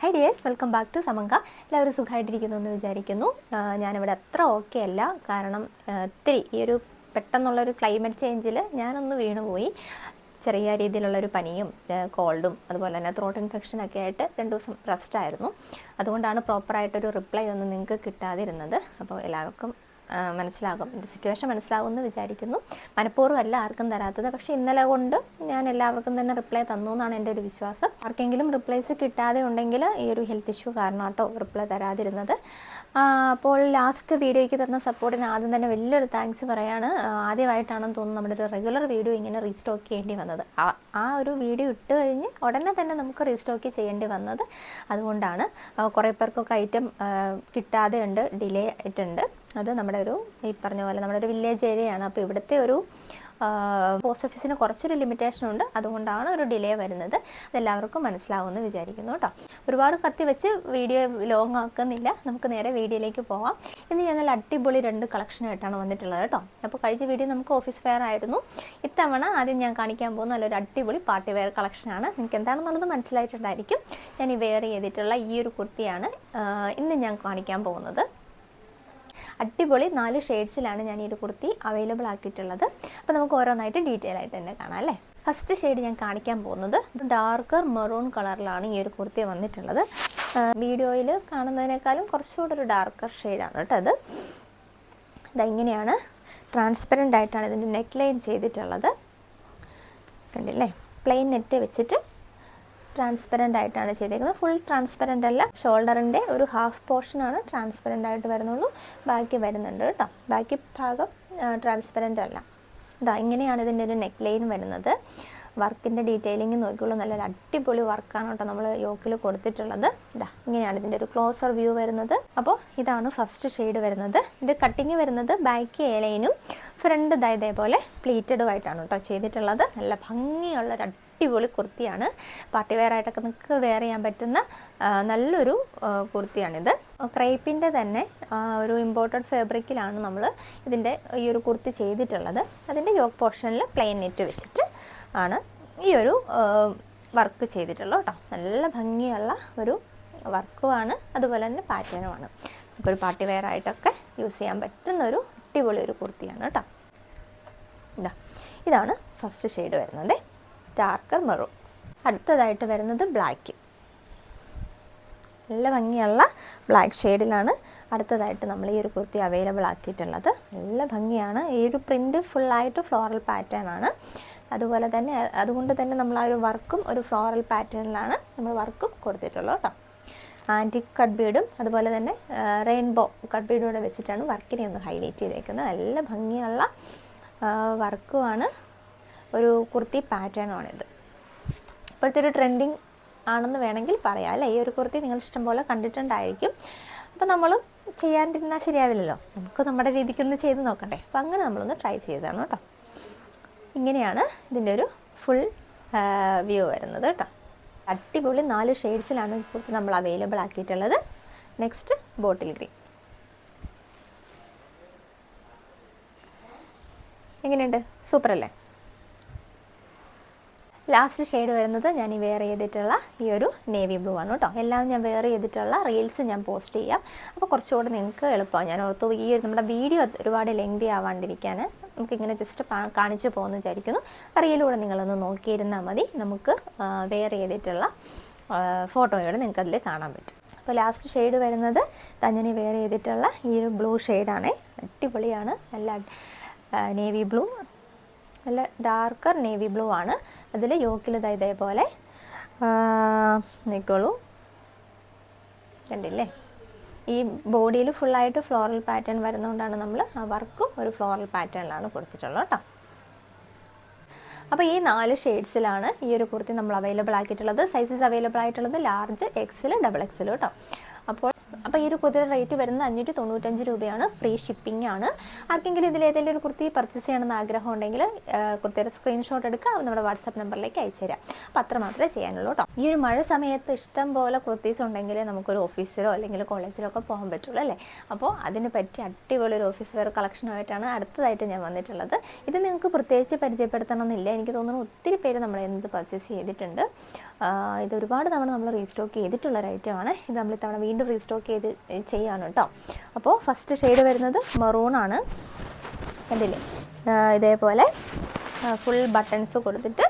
Hi dears welcome back to സമങ്ക എല്ലാവരും സുഖമായിട്ടിരിക്കുന്നു എന്ന് വിചാരിക്കുന്നു ഞാനിവിടെ അത്ര ഓക്കെ അല്ല. കാരണം ഒത്തിരി ഈ ഒരു പെട്ടെന്നുള്ളൊരു ക്ലൈമറ്റ് ചേഞ്ചിൽ ഞാനൊന്ന് വീണുപോയി. ചെറിയ രീതിയിലുള്ളൊരു പനിയും കോൾഡും അതുപോലെ തന്നെ ത്രോട്ട് ഇൻഫെക്ഷനൊക്കെ ആയിട്ട് രണ്ട് ദിവസം റെസ്റ്റ് ആയിരുന്നു. അതുകൊണ്ടാണ് പ്രോപ്പറായിട്ടൊരു റിപ്ലൈ ഒന്നും നിങ്ങൾക്ക് കിട്ടാതിരുന്നത്. അപ്പോൾ എല്ലാവർക്കും മനസ്സിലാകും. എന്റെ സിറ്റുവേഷൻ മനസ്സിലാകുമെന്ന് വിചാരിക്കുന്നു. മനഃപൂർവം അല്ല ആർക്കും തരാത്തത്. പക്ഷേ ഇന്നലെ കൊണ്ട് ഞാൻ എല്ലാവർക്കും തന്നെ റിപ്ലൈ തന്നു എന്നാണ് എന്റെ ഒരു വിശ്വാസം. ആർക്കെങ്കിലും റിപ്ലൈസ് കിട്ടാതെ ഉണ്ടെങ്കിൽ ഈ ഒരു ഹെൽത്ത് ഇഷ്യൂ കാരണം കേട്ടോ റിപ്ലൈ തരാതിരുന്നത് അപ്പോൾ ലാസ്റ്റ് വീഡിയോയ്ക്ക് തന്ന സപ്പോർട്ടിന് ആദ്യം തന്നെ വലിയൊരു താങ്ക്സ് പറയാണ്. ആദ്യമായിട്ടാണെന്ന് തോന്നുന്നു നമ്മുടെ ഒരു റെഗുലർ വീഡിയോ ഇങ്ങനെ റീസ്റ്റോക്ക് ചെയ്യേണ്ടി വന്നത്. ആ ഒരു വീഡിയോ ഇട്ട് കഴിഞ്ഞ് ഉടനെ തന്നെ നമുക്ക് റീസ്റ്റോക്ക് ചെയ്യേണ്ടി വന്നത് അതുകൊണ്ടാണ്. കുറേ പേർക്കൊക്കെ ഐറ്റം കിട്ടാതെ ഉണ്ട് ഡിലേ ആയിട്ടുണ്ട്. അത് നമ്മുടെ ഒരു ഈ പറഞ്ഞ പോലെ നമ്മുടെ ഒരു വില്ലേജ് ഏരിയയാണ് അപ്പോൾ ഇവിടുത്തെ ഒരു പോസ്റ്റ് ഓഫീസിന് കുറച്ചൊരു ലിമിറ്റേഷൻ ഉണ്ട്. അതുകൊണ്ടാണ് ഒരു ഡിലേ വരുന്നത്. അതെല്ലാവർക്കും മനസ്സിലാവുമെന്ന് വിചാരിക്കുന്നു കേട്ടോ. ഒരുപാട് കത്തി വെച്ച് വീഡിയോ ലോങ് ആക്കുന്നില്ല. നമുക്ക് നേരെ വീഡിയോയിലേക്ക് പോവാം. ഇന്ന് ഞാൻ നല്ല അടിപൊളി രണ്ട് കളക്ഷനായിട്ടാണ് വന്നിട്ടുള്ളത് കേട്ടോ. അപ്പോൾ കഴിഞ്ഞ വീഡിയോ നമുക്ക് ഓഫീസ് വെയർ ആയിരുന്നു. ഇത്തവണ ആദ്യം ഞാൻ കാണിക്കാൻ പോകുന്ന നല്ലൊരു അടിപൊളി പാർട്ടി വെയർ കളക്ഷനാണ് നിങ്ങൾക്ക് എന്താണെന്നുള്ളത് മനസ്സിലായിട്ടുണ്ടായിരിക്കും. ഞാൻ ഈ വെയർ ചെയ്തിട്ടുള്ള ഈ ഒരു കുർത്തിയാണ് ഇന്ന് ഞാൻ കാണിക്കാൻ പോകുന്നത്. അടിപൊളി നാല് ഷെയ്ഡ്സിലാണ് ഞാൻ ഈ ഒരു കുർത്തി അവൈലബിൾ ആക്കിയിട്ടുള്ളത്. അപ്പോൾ നമുക്ക് ഓരോന്നായിട്ട് ഡീറ്റെയിൽ ആയിട്ട് തന്നെ കാണാം അല്ലേ? ഫസ്റ്റ് ഷെയ്ഡ് ഞാൻ കാണിക്കാൻ പോകുന്നത് ഡാർക്കർ മെറൂൺ കളറിലാണ് ഈ ഒരു കുർത്തി വന്നിട്ടുള്ളത്. വീഡിയോയിൽ കാണുന്നതിനേക്കാളും കുറച്ചുകൂടെ ഒരു ഡാർക്കർ ഷെയ്ഡാണ് കേട്ടോ അത് ഇതെങ്ങനെയാണ് ട്രാൻസ്പെറന്റ് ആയിട്ടാണ് ഇതിന്റെ നെക്ക് ലൈൻ ചെയ്തിട്ടുള്ളത്. കണ്ടില്ലേ? പ്ലെയിൻ നെറ്റ് വെച്ചിട്ട് ട്രാൻസ്പെറന്റ് ആയിട്ടാണ് ചെയ്തേക്കുന്നത്. ഫുൾ ട്രാൻസ്പെറന്റ് അല്ല. ഷോൾഡറിന്റെ ഒരു ഹാഫ് പോർഷനാണ് ട്രാൻസ്പെറന്റ് ആയിട്ട് വരുന്നുള്ളൂ. ബാക്കി വരുന്നുണ്ട് കേട്ടോ. ബാക്കി ഭാഗം ട്രാൻസ്പെറന്റ് അല്ല. ഇതാ ഇങ്ങനെയാണ് ഇതിന്റെ ഒരു നെക്ക് ലൈൻ വരുന്നത് വർക്കിന്റെ ഡീറ്റെയിലിംഗ് നോക്കിയുള്ളൂ നല്ലൊരു അടിപൊളി വർക്കാണ് കേട്ടോ നമ്മൾ യോക്കിൽ കൊടുത്തിട്ടുള്ളത്. ഇതാ ഇങ്ങനെയാണ് ഇതിന്റെ ഒരു ക്ലോസർ വ്യൂ വരുന്നത്. അപ്പോൾ ഇതാണ് ഫസ്റ്റ് ഷെയ്ഡ് വരുന്നത്. ഇതിന്റെ കട്ടിങ് വരുന്നത് ബാക്ക് എ ലൈനും ഫ്രണ്ട് ഇതാ ഇതേപോലെ പ്ലീറ്റഡും ആയിട്ടാണ് കേട്ടോ ചെയ്തിട്ടുള്ളത്. നല്ല ഭംഗിയുള്ള ഒരു അടിപൊളി കുർത്തിയാണ്. പാർട്ടി വെയർ ആയിട്ടൊക്കെ നിങ്ങൾക്ക് വെയർ ചെയ്യാൻ പറ്റുന്ന നല്ലൊരു കുർത്തിയാണിത്. ക്രേപ്പിന്റെ തന്നെ ഒരു ഇമ്പോർട്ടഡ് ഫാബ്രിക്കിലാണ് നമ്മൾ ഇതിന്റെ ഈ ഒരു കുർത്തി ചെയ്തിട്ടുള്ളത്. അതിന്റെ യോക്ക് പോർഷനിൽ പ്ലെയിൻ നെറ്റ് വെച്ചിട്ട് ആണ് ഈ ഒരു വർക്ക് ചെയ്തിട്ടുള്ളത് കേട്ടോ. നല്ല ഭംഗിയുള്ള ഒരു വർക്കുമാണ്. അതുപോലെ തന്നെ പാറ്റേണുമാണ് ഒരു പാർട്ടി വെയർ ആയിട്ടൊക്കെ യൂസ് ചെയ്യാൻ പറ്റുന്ന ഒരു അടിപൊളി ഒരു കുർത്തിയാണ് കേട്ടോ. ഇതാ ഇതാണ് ഫസ്റ്റ് ഷെയ്ഡ് വരുന്നത്. ഡാർക്കർ മെറൂൺ അടുത്തതായിട്ട് വരുന്നത് ബ്ലാക്ക് നല്ല ഭംഗിയുള്ള ബ്ലാക്ക് ഷെയ്ഡിലാണ് അടുത്തതായിട്ട് നമ്മൾ ഈ ഒരു കുർത്തി അവൈലബിൾ ആക്കിയിട്ടുള്ളത്. നല്ല ഭംഗിയാണ്. ഈ ഒരു പ്രിന്റ് ഫുള്ളായിട്ട് ഫ്ലോറൽ പാറ്റേൺ ആണ്. അതുപോലെ തന്നെ അതുകൊണ്ട് തന്നെ നമ്മൾ ആ ഒരു വർക്കും ഒരു ഫ്ലോറൽ പാറ്റേണിലാണ് നമ്മൾ വർക്കും കൊടുത്തിട്ടുള്ളത് കേട്ടോ. ആന്റിക് കട്ട് ബീഡും അതുപോലെ തന്നെ റെയിൻബോ കട്ട് കൂടെ വെച്ചിട്ടാണ് വർക്കിനെ ഒന്ന് ഹൈലൈറ്റ് ചെയ്തേക്കുന്നത്. നല്ല ഭംഗിയുള്ള വർക്കുമാണ് ഒരു കുർത്തി പാറ്റേണാണിത് ഇപ്പോഴത്തെ ഒരു ട്രെൻഡിങ് ആണെന്ന് വേണമെങ്കിൽ പറയാം അല്ലേ? ഈ ഒരു കുർത്തി നിങ്ങൾ ഇഷ്ടംപോലെ കണ്ടിട്ടുണ്ടായിരിക്കും. അപ്പോൾ നമ്മൾ ചെയ്യാണ്ടിരുന്നാൽ ശരിയാവില്ലല്ലോ. നമുക്ക് നമ്മുടെ രീതിക്കൊന്ന് ചെയ്ത് നോക്കണ്ടേ. അപ്പോൾ അങ്ങനെ നമ്മളൊന്ന് ട്രൈ ചെയ്തതാണ് കേട്ടോ. ഇങ്ങനെയാണ് ഇതിന്റെ ഒരു ഫുൾ വ്യൂ വരുന്നത് കേട്ടോ. അടിപൊളി നാല് ഷെയ്ഡ്സിലാണ് കുർത്തി നമ്മൾ അവൈലബിൾ ആക്കിയിട്ടുള്ളത്. നെക്സ്റ്റ് ബോട്ടിൽ ഗ്രീൻ എങ്ങനെയുണ്ട്? സൂപ്പർ അല്ലേ ലാസ്റ്റ് ഷെയ്ഡ് വരുന്നത് ഞാൻ ഈ വെയർ ചെയ്തിട്ടുള്ള ഈ ഒരു നേവി ബ്ലൂ ആണ് കേട്ടോ. എല്ലാം ഞാൻ വെയർ ചെയ്തിട്ടുള്ള റീൽസ് ഞാൻ പോസ്റ്റ് ചെയ്യാം. അപ്പോൾ കുറച്ചുകൂടെ നിങ്ങൾക്ക് എളുപ്പമാണ് ഞാൻ ഓർത്തു ഈ നമ്മുടെ വീഡിയോ ഒരുപാട് ലെങ്തി ആവാണ്ടിരിക്കാൻ നമുക്കിങ്ങനെ ജസ്റ്റ് കാണിച്ചു പോകുമെന്ന് വിചാരിക്കുന്നു. റീലൂടെ നിങ്ങളൊന്ന് നോക്കിയിരുന്നാൽ മതി. നമുക്ക് വെയർ ചെയ്തിട്ടുള്ള ഫോട്ടോയോട് നിങ്ങൾക്ക് അതിൽ കാണാൻ പറ്റും. അപ്പോൾ ലാസ്റ്റ് ഷെയ്ഡ് വരുന്നത് തഞ്ഞനി വെയർ ചെയ്തിട്ടുള്ള ഈ ഒരു ബ്ലൂ ഷെയ്ഡാണ് അടിപൊളിയാണ്. നല്ല നേവി ബ്ലൂ നല്ല ഡാർക്കർ നേവി ബ്ലൂ ആണ്. അതിൽ യോക്കിലതാ ഇതേപോലെ നിൽക്കോളൂ കണ്ടില്ലേ? ഈ ബോഡിയിൽ ഫുള്ളായിട്ട് ഫ്ലോറൽ പാറ്റേൺ വരുന്നതുകൊണ്ടാണ് നമ്മൾ ആ വർക്കും ഒരു ഫ്ലോറൽ പാറ്റേണിലാണ് കൊടുത്തിട്ടുള്ളത് കേട്ടോ. അപ്പോൾ ഈ നാല് ഷെയ്ഡ്സിലാണ് ഈ ഒരു കുർത്തി നമ്മൾ അവൈലബിൾ ആക്കിയിട്ടുള്ളത്. സൈസസ് അവൈലബിൾ ആയിട്ടുള്ളത് ലാർജ് എക്സിൽ ഡബിൾ എക്സിൽ കേട്ടോ. അപ്പോൾ അപ്പോൾ ഈ ഒരു കുതിര റേറ്റ് വരുന്നത് അഞ്ഞൂറ്റി തൊണ്ണൂറ്റഞ്ച് രൂപയാണ്. ഫ്രീ ഷിപ്പിംഗ് ആണ്. ആർക്കെങ്കിലും ഇതിൽ ഏതെങ്കിലും ഒരു കുർത്തി പർച്ചേസ് ചെയ്യണമെന്ന് ആഗ്രഹം ഉണ്ടെങ്കിൽ കുർത്തിയുടെ സ്ക്രീൻഷോട്ട് എടുക്കുക. നമ്മുടെ വാട്സാപ്പ് നമ്പറിലേക്ക് അയച്ചു തരാം. അത്ര മാത്രമേ ചെയ്യാനുള്ളൂ കേട്ടോ ഈ ഒരു മഴ സമയത്ത് ഇഷ്ടം പോലെ കുർത്തീസ് ഉണ്ടെങ്കിൽ നമുക്കൊരു ഓഫീസിലോ അല്ലെങ്കിൽ കോളേജിലോ ഒക്കെ പോകാൻ പറ്റുള്ളൂ അല്ലേ? അപ്പോൾ അതിന് പറ്റി അടിപൊളി ഒരു ഓഫീസ് വെയർ കളക്ഷനുമായിട്ടാണ് അടുത്തതായിട്ട് ഞാൻ വന്നിട്ടുള്ളത്. ഇത് നിങ്ങൾക്ക് പ്രത്യേകിച്ച് പരിചയപ്പെടുത്തണമെന്നില്ല. എനിക്ക് തോന്നുന്നു ഒത്തിരി പേര് നമ്മൾ എന്ത് പർച്ചേസ് ചെയ്തിട്ടുണ്ട്. ഇത് ഒരുപാട് തവണ നമ്മൾ റീസ്റ്റോക്ക് ചെയ്തിട്ടുള്ള ഒരു ഐറ്റമാണ് ഇത് നമ്മൾ ഇത്തവണ വീണ്ടും റീസ്റ്റോക്ക് ചെയ്ത് ചെയ്യാണ് കേട്ടോ അപ്പോൾ ഫസ്റ്റ് ഷെയ്ഡ് വരുന്നത് മെറൂണാണ് കണ്ടില്ലേ? ഇതേപോലെ ഫുൾ ബട്ടൺസ് കൊടുത്തിട്ട്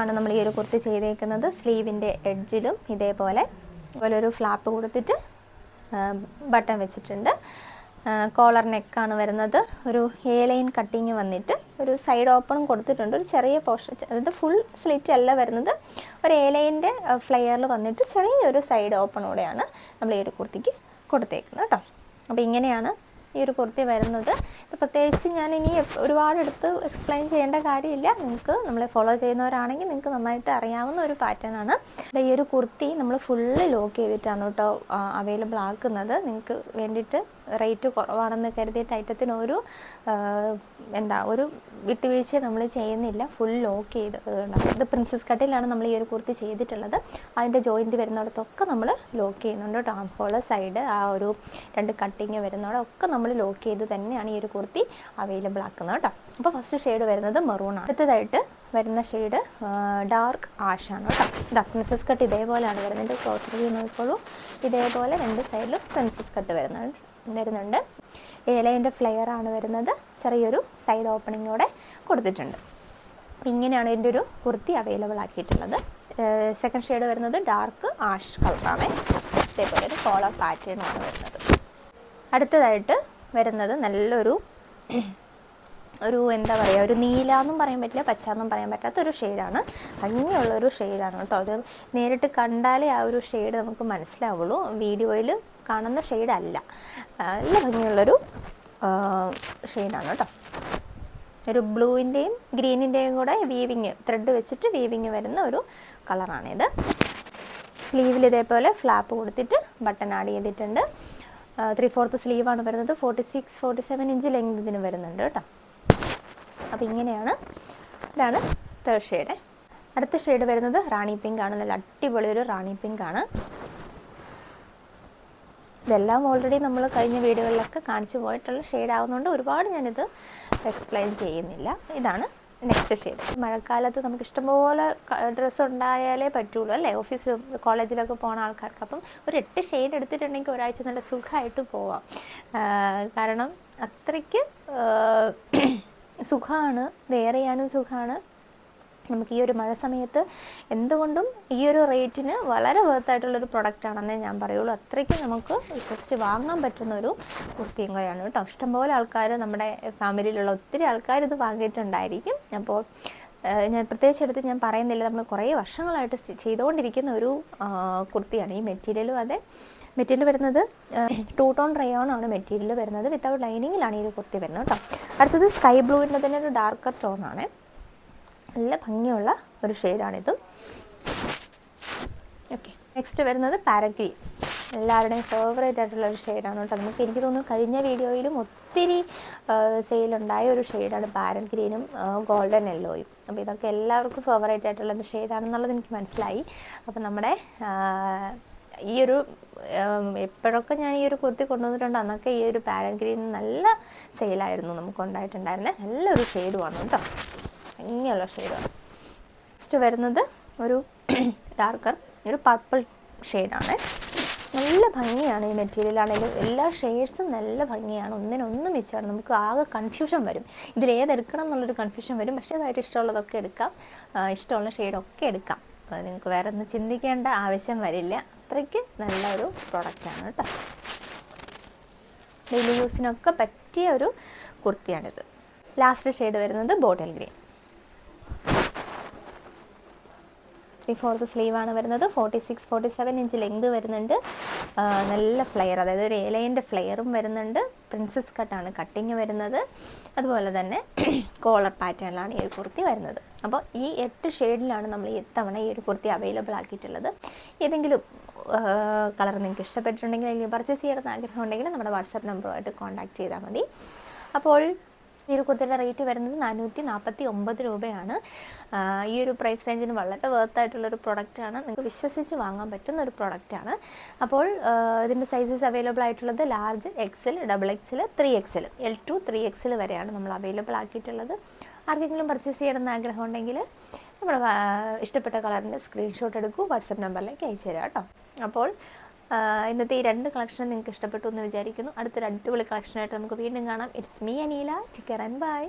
ആണ് നമ്മൾ ഈ ഒരു കുർത്തി ചെയ്തേക്കുന്നത്. സ്ലീവിന്റെ എഡ്ജിലും ഇതേപോലെ ഇതുപോലെ ഒരു ഫ്ലാപ്പ് കൊടുത്തിട്ട് ബട്ടൺ വെച്ചിട്ടുണ്ട്. കോളർ നെക്കാണ് വരുന്നത്. ഒരു ഹേ ലൈൻ കട്ടിങ് വന്നിട്ട് ഒരു സൈഡ് ഓപ്പണും കൊടുത്തിട്ടുണ്ട്. ഒരു ചെറിയ പോർഷൻ അതായത് ഫുൾ സ്ലിറ്റ് അല്ല വരുന്നത്. ഒരു എ ലൈന്റെ ഫ്ലെയറിൽ വന്നിട്ട് ചെറിയൊരു സൈഡ് ഓപ്പണോടെയാണ് നമ്മൾ ഈ ഒരു കുർത്തിക്ക് കൊടുത്തേക്കുന്നത് കേട്ടോ. അപ്പോൾ ഇങ്ങനെയാണ് ഈ ഒരു കുർത്തി വരുന്നത്. ഇത് പ്രത്യേകിച്ച് ഞാൻ ഇനി ഒരുപാട് എടുത്ത് എക്സ്പ്ലെയിൻ ചെയ്യേണ്ട കാര്യമില്ല. നിങ്ങൾക്ക് നമ്മളെ ഫോളോ ചെയ്യുന്നവരാണെങ്കിൽ നിങ്ങൾക്ക് നന്നായിട്ട് അറിയാവുന്ന ഒരു പാറ്റേൺ ആണ്. ഈ ഒരു കുർത്തി നമ്മൾ ഫുള്ള് ലോക്ക് ചെയ്തിട്ടാണ് കേട്ടോ അവൈലബിൾ ആക്കുന്നത്. നിങ്ങൾക്ക് വേണ്ടിയിട്ട് റേറ്റ് കുറവാണെന്ന് കരുതിയിട്ട് ഐറ്റത്തിന് ഒരു എന്താ ഒരു വിട്ടുവീഴ്ച നമ്മൾ ചെയ്യുന്നില്ല. ഫുൾ ലോക്ക് ചെയ്ത്. ഇത് പ്രിൻസസ് കട്ടിലാണ് നമ്മൾ ഈ ഒരു കുർത്തി ചെയ്തിട്ടുള്ളത്. അതിന്റെ ജോയിന്റ് വരുന്നിടത്തൊക്കെ നമ്മൾ ലോക്ക് ചെയ്യുന്നുണ്ട്. ആം ഹോൾ സൈഡ് ആ ഒരു രണ്ട് കട്ടിങ് വരുന്നിടമൊക്കെ നമ്മൾ ലോക്ക് ചെയ്ത് തന്നെയാണ് ഈ ഒരു കുർത്തി അവൈലബിൾ ആക്കുന്നത് കേട്ടോ. അപ്പോൾ ഫസ്റ്റ് ഷെയ്ഡ് വരുന്നത് മെറൂണാണ് അടുത്തതായിട്ട് വരുന്ന ഷെയ്ഡ് ഡാർക്ക് ആഷാണ് കേട്ടോ. ഇതാ പ്രിൻസസ് കട്ട് ഇതേപോലെയാണ് വരുന്നത്. ക്ലോസ് നോക്കിക്കോളൂ ഇതേപോലെ രണ്ട് സൈഡിലും പ്രിൻസസ് കട്ട് വരുന്നുണ്ട്. വരുന്നുണ്ട്. ഏലയിന്റെ ഫ്ലെയർ ആണ് വരുന്നത്. ചെറിയൊരു സൈഡ് ഓപ്പണിങ്ങോടെ കൊടുത്തിട്ടുണ്ട്. അപ്പോൾ ഇങ്ങനെയാണ് ഇതിന്റെ ഒരു കുർത്തി അവൈലബിൾ ആക്കിയിട്ടുള്ളത്. സെക്കൻഡ് ഷെയ്ഡ് വരുന്നത് ഡാർക്ക് ആഷ് കളറാണ് ഇതേപോലെ ഒരു കോളർ പാറ്റേൺ ആണ് വരുന്നത്. അടുത്തതായിട്ട് വരുന്നത് നല്ലൊരു ഒരു എന്താ പറയുക ഒരു നീല എന്നും പറയാൻ പറ്റില്ല പച്ച എന്നും പറയാൻ പറ്റാത്ത ഒരു ഷെയ്ഡാണ് ഭംഗിയുള്ളൊരു ഷെയ്ഡാണ് കേട്ടോ. അത് നേരിട്ട് കണ്ടാലേ ആ ഒരു ഷെയ്ഡ് നമുക്ക് മനസ്സിലാവുള്ളൂ. വീഡിയോയിൽ കാണുന്ന ഷെയ്ഡ് അല്ല. നല്ല ഭംഗിയുള്ളൊരു ഷെയ്ഡാണ് കേട്ടോ. ഒരു ബ്ലൂവിന്റെയും ഗ്രീനിന്റെയും കൂടെ വീവിങ് ത്രെഡ് വെച്ചിട്ട് വീവിങ് വരുന്ന ഒരു കളറാണിത് സ്ലീവിൽ ഇതേപോലെ ഫ്ലാപ്പ് കൊടുത്തിട്ട് ബട്ടൺ ആഡ് ചെയ്തിട്ടുണ്ട്. ത്രീ ഫോർത്ത് സ്ലീവാണ് വരുന്നത്. Forty six forty seven inch length ഇതിന് വരുന്നുണ്ട് കേട്ടോ. അപ്പോൾ ഇങ്ങനെയാണ്. ഇതാണ് തേർഡ് അടുത്ത ഷെയ്ഡ് വരുന്നത് റാണി പിങ്ക് ആണ്. നല്ല അടിപൊളി ഒരു റാണി പിങ്ക് ആണ്. ഇതെല്ലാം ഓൾറെഡി നമ്മൾ കഴിഞ്ഞ വീഡിയോകളിലൊക്കെ കാണിച്ചു പോയിട്ടുള്ള ഷെയ്ഡ് ആവുന്നതുകൊണ്ട് ഒരുപാട് ഞാനിത് എക്സ്പ്ലെയിൻ ചെയ്യുന്നില്ല. ഇതാണ് നെക്സ്റ്റ് ഷെയ്ഡ് മഴക്കാലത്ത് നമുക്ക് ഇഷ്ടംപോലെ ഡ്രസ്സ് ഉണ്ടായാലേ പറ്റുള്ളൂ അല്ലേ? ഓഫീസിലും കോളേജിലൊക്കെ പോകുന്ന ആൾക്കാർക്ക്. അപ്പം ഒരു എട്ട് ഷെയ്ഡ് എടുത്തിട്ടുണ്ടെങ്കിൽ ഒരാഴ്ച നല്ല സുഖമായിട്ട് പോവാം. കാരണം അത്രയ്ക്ക് സുഖമാണ്. വെയർ ചെയ്യാനും സുഖമാണ്. നമുക്ക് ഈ ഒരു മഴ സമയത്ത് എന്തുകൊണ്ടും ഈ ഒരു റേറ്റിന് വളരെ വേർത്തായിട്ടുള്ളൊരു പ്രൊഡക്റ്റാണെന്നേ ഞാൻ പറയുള്ളൂ. അത്രയ്ക്ക് നമുക്ക് വിശ്വസിച്ച് വാങ്ങാൻ പറ്റുന്ന ഒരു കുർത്തിയും കൂടെയാണ് കേട്ടോ. ഇഷ്ടംപോലെ ആൾക്കാർ നമ്മുടെ ഫാമിലിയിലുള്ള ഒത്തിരി ആൾക്കാർ ഇത് വാങ്ങിയിട്ടുണ്ടായിരിക്കും. അപ്പോൾ ഞാൻ പ്രത്യേകിച്ച് എടുത്ത് ഞാൻ പറയുന്നില്ല. നമ്മൾ കുറേ വർഷങ്ങളായിട്ട് ചെയ്തുകൊണ്ടിരിക്കുന്ന ഒരു കുർത്തിയാണ് ഈ മെറ്റീരിയലും അതെ. മെറ്റീരിയൽ വരുന്നത് ടൂ ടോൺ റയോൺ ആണ് മെറ്റീരിയൽ വരുന്നത്. വിത്തൗട്ട് ലൈനിങ്ങിലാണ് ഈ ഒരു കുർത്തി വരുന്നത് കേട്ടോ. അടുത്തത് സ്കൈ ബ്ലൂവിന്റെ തന്നെ ഒരു ഡാർക്കർ ടോൺ ആണ്. നല്ല ഭംഗിയുള്ള ഒരു ഷെയ്ഡാണിത്. ഓക്കെ. നെക്സ്റ്റ് വരുന്നത് പാരറ്റ് ഗ്രീൻ എല്ലാവരുടെയും ഫേവറേറ്റ് ആയിട്ടുള്ള ഒരു ഷെയ്ഡാണ് കേട്ടോ. നമുക്ക് എനിക്ക് തോന്നുന്നു കഴിഞ്ഞ വീഡിയോയിലും ഒത്തിരി സെയിലുണ്ടായ ഒരു ഷെയ്ഡാണ് പാരറ്റ് ഗ്രീനും ഗോൾഡൻ യെല്ലോയും അപ്പോൾ ഇതൊക്കെ എല്ലാവർക്കും ഫേവറേറ്റ് ആയിട്ടുള്ള ഒരു ഷെയ്ഡാണെന്നുള്ളത് എനിക്ക് മനസ്സിലായി. അപ്പോൾ നമ്മുടെ ഈ ഒരു എപ്പോഴൊക്കെ ഞാൻ ഈ ഒരു കുർത്തി കൊണ്ടുവന്നിട്ടുണ്ട് അന്നൊക്കെ ഈ ഒരു പാരൻ ഗ്രീൻ നല്ല സെയിലായിരുന്നു നമുക്ക് ഉണ്ടായിട്ടുണ്ടായിരുന്നത് നല്ലൊരു ഷെയ്ഡുമാണ് കേട്ടോ. ഭംഗിയുള്ള ഷെയ്ഡാണ് നെക്സ്റ്റ് വരുന്നത് ഒരു ഡാർക്കർ ഒരു പർപ്പിൾ ഷെയ്ഡാണ് നല്ല ഭംഗിയാണ് ഈ മെറ്റീരിയൽ ആണെങ്കിലും എല്ലാ ഷെയ്ഡ്സും നല്ല ഭംഗിയാണ്. ഒന്നിനൊന്നും മിച്ചമാണ് നമുക്ക് ആകെ കൺഫ്യൂഷൻ വരും. ഇതിൽ ഏതെടുക്കണം എന്നുള്ളൊരു കൺഫ്യൂഷൻ വരും. പക്ഷേ അതായിട്ട് ഇഷ്ടമുള്ളതൊക്കെ എടുക്കാം. ഇഷ്ടമുള്ള ഷെയ്ഡൊക്കെ എടുക്കാം. അപ്പോൾ നിങ്ങൾക്ക് വേറെ ഒന്നും ചിന്തിക്കേണ്ട ആവശ്യം വരില്ല. അത്രയ്ക്ക് നല്ലൊരു പ്രൊഡക്റ്റാണ് കേട്ടോ. ഡെയിലി യൂസിനൊക്കെ പറ്റിയ ഒരു കുർത്തിയാണിത്. ലാസ്റ്റ് ഷെയ്ഡ് വരുന്നത് ബോട്ടിൽ ഗ്രീൻ ത്രീ ഫോർത്ത് ആണ് വരുന്നത്. Forty six forty seven inch length വരുന്നുണ്ട്. നല്ല ഫ്ലെയർ അതായത് ഒരു ഏലയന്റെ ഫ്ലെയറും വരുന്നുണ്ട്. പ്രിൻസസ് കട്ടാണ് കട്ടിങ് വരുന്നത്. അതുപോലെ തന്നെ കോളർ പാറ്റേണിലാണ് ഈ ഒരു കുർത്തി വരുന്നത്. അപ്പോൾ ഈ എട്ട് ഷെയ്ഡിലാണ് നമ്മൾ ഇത്തവണ ഈ ഒരു കുർത്തി അവൈലബിൾ ആക്കിയിട്ടുള്ളത്. ഏതെങ്കിലും കളർ നിങ്ങൾക്ക് ഇഷ്ടപ്പെട്ടിട്ടുണ്ടെങ്കിൽ അല്ലെങ്കിൽ പർച്ചേസ് ചെയ്യാൻ ആഗ്രഹം ഉണ്ടെങ്കിൽ നമ്മുടെ വാട്സാപ്പ് നമ്പറുമായിട്ട് കോൺടാക്ട് ചെയ്താൽ മതി. അപ്പോൾ ഈ ഒരു കുർത്തിയുടെ റേറ്റ് വരുന്നത് നാനൂറ്റി നാൽപ്പത്തി ഒമ്പത് രൂപയാണ് ഈ ഒരു പ്രൈസ് റേഞ്ചിന് വളരെ വർത്ത് പ്രോഡക്റ്റ് ആണ്. നിങ്ങൾക്ക് വിശ്വസിച്ച് വാങ്ങാൻ പറ്റുന്ന ഒരു പ്രൊഡക്റ്റാണ് അപ്പോൾ ഇതിന്റെ സൈസസ് അവൈലബിൾ ആയിട്ടുള്ളത് large XL double XL three XL L to three XL വരെയാണ് നമ്മൾ അവൈലബിൾ ആക്കിയിട്ടുള്ളത്. ആർക്കെങ്കിലും പർച്ചേസ് ചെയ്യണമെന്ന് ആഗ്രഹം ഉണ്ടെങ്കിൽ നമ്മുടെ ഇഷ്ടപ്പെട്ട കളറിന്റെ സ്ക്രീൻഷോട്ട് എടുക്കൂ വാട്സപ്പ് നമ്പറിലേക്ക് അയച്ചു തരാം കേട്ടോ. അപ്പോൾ ഇന്നത്തെ ഈ രണ്ട് കളക്ഷൻ നിങ്ങൾക്ക് ഇഷ്ടപ്പെട്ടു എന്ന് വിചാരിക്കുന്നു. അടുത്ത അടുത്തൊരു അടിപൊളി കളക്ഷനായിട്ട് നമുക്ക് വീണ്ടും കാണാം. It's me Aneela. Take care and bye